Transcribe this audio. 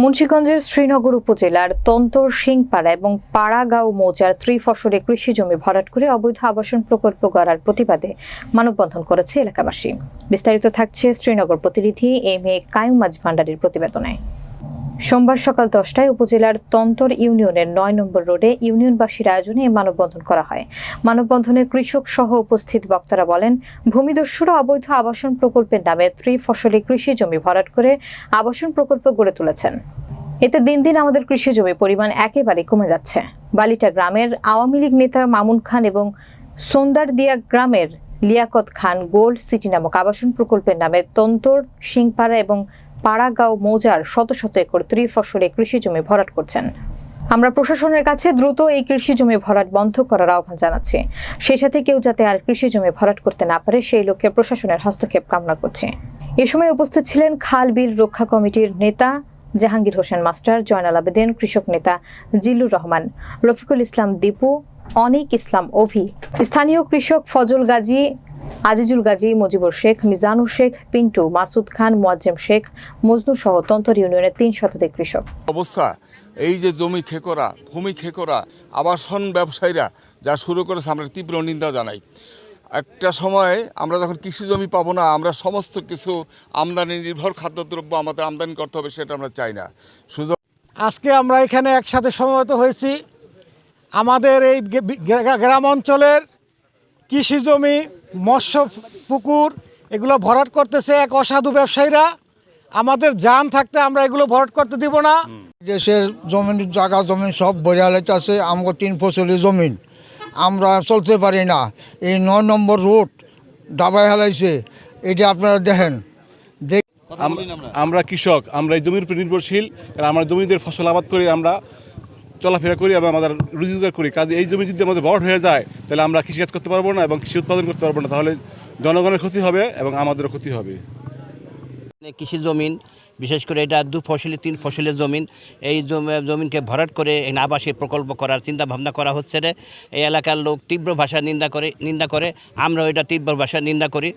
মুন্সিগঞ্জের শ্রীনগর উপজেলার তন্তর সিংপাড়া এবং পাড়াগাঁও মৌজার ত্রিফসলে কৃষি জমি ভরাট করে অবৈধ আবাসন প্রকল্প গড়ার প্রতিবাদে মানববন্ধন করেছে এলাকাবাসী। বিস্তারিত থাকছে শ্রীনগর প্রতিনিধি এম এ কায়ুম মাঝ ভান্ডারীর প্রতিবেদনে। সোমবার সকাল দশটায় উপজেলার তন্তর ইউনিয়নের নয় নম্বর রোডে ইউনিয়নবাসীর আয়োজনে মানববন্ধন করা হয়। মানববন্ধনে কৃষক সহ উপস্থিত বক্তারা বলেন, ভূমিদস্যুরা অবৈধ আবাসন প্রকল্পের নামে ত্রিফসলি কৃষি জমি ভরাট করে আবাসন প্রকল্প গড়ে তুলেছেন। এতে দিন দিন আমাদের কৃষি জমির পরিমাণ একেবারে কমে যাচ্ছে। বালিটা গ্রামের আওয়ামী লীগ নেতা মামুন খান এবং সোন্দারদিয়া গ্রামের লিয়াকত খান গোল্ড সিটি নামক আবাসন প্রকল্পের নামে তন্তর সিংপাড়া এবং পাড়াগাঁও মৌজার শত শত একর ত্রিফসলে কৃষি জমি ভরাট করছেন। আমরা প্রশাসনের কাছে দ্রুত এই কৃষি জমি ভরাট বন্ধ করার আহ্বান জানাচ্ছি। সেই সাথে কেউ যাতে আর কৃষি জমি ভরাট করতে না পারে, সেই লক্ষ্যে প্রশাসনের হস্তক্ষেপ কামনা করছি। এ সময় উপস্থিত ছিলেন খাল বিল রক্ষা কমিটির নেতা জাহাঙ্গীর হোসেন মাস্টার, জয়নাল আবেদিন, কৃষক নেতা জিল্লুর রহমান, রফিকুল ইসলাম দীপু, অনিক ইসলাম অভি, স্থানীয় কৃষক ফজল গাজী আজিজুল গাজী মুজিবুর শেখ মিজানুর শেখ পিন্টু মাসুদ খান মোয়াজ্জেম শেখ মজনু সহ তন্তর ইউনিয়নের তিন শতাধিক কৃষক। অবস্থা এই যে জমি খেকরা ভূমি খেকরা আবাসন ব্যবসায়ীরা যা শুরু করেছে আমরা তীব্র নিন্দা জানাই। একটা সময় আমরা যখন কৃষি জমি পাবো না আমরা সমস্ত কিছু আমদানি নির্ভর খাদ্যদ্রব্য আমাদের আমদানি করতে হবে সেটা আমরা চাই না। সুযোগ আজকে আমরা এখানে একসাথে সমবেত হয়েছি। আমাদের এই গ্রাম অঞ্চলের কৃষি জমি মৎস্য পুকুর এগুলো ভরাট করতেছে এক অসাধু ব্যবসায়ীরা। আমাদের যান থাকতে আমরা এগুলো ভরাট করতে দিব না। দেশের জমিন জায়গা জমিন সব বরিয়ালে আছে আমাকে তিন ফসলি জমিন। আমরা চলতে পারি না। এই নয় নম্বর রোড ডাবাই হেলাইছে এটা আপনারা দেখেন। দেখ আমরা কৃষক আমরা এই জমির উপর নির্ভরশীল কারণ আমরা জমিদের ফসল আবাদ করি আমরা। চলাফেরা করি এবং আমাদের রুজি রোজগার করি। কাজে এই জমি যদি আমাদের বড় হয়ে যায়, তাহলে আমরা কৃষিকাজ করতে পারব না এবং কৃষি উৎপাদন করতে পারব না। তাহলে জনগণের ক্ষতি হবে এবং আমাদেরও ক্ষতি হবে। কৃষি জমিন, বিশেষ করে এটা দু ফসলি, তিন ফসলের জমিন। এই জমি- জমিনকে ভরাট করে এই আবাসিক প্রকল্প করার চিন্তা ভাবনা করা হচ্ছে রে। এই এলাকার লোক তীব্র ভাষা নিন্দা করে নিন্দা করে। আমরাও এটা তীব্র ভাষা নিন্দা করি।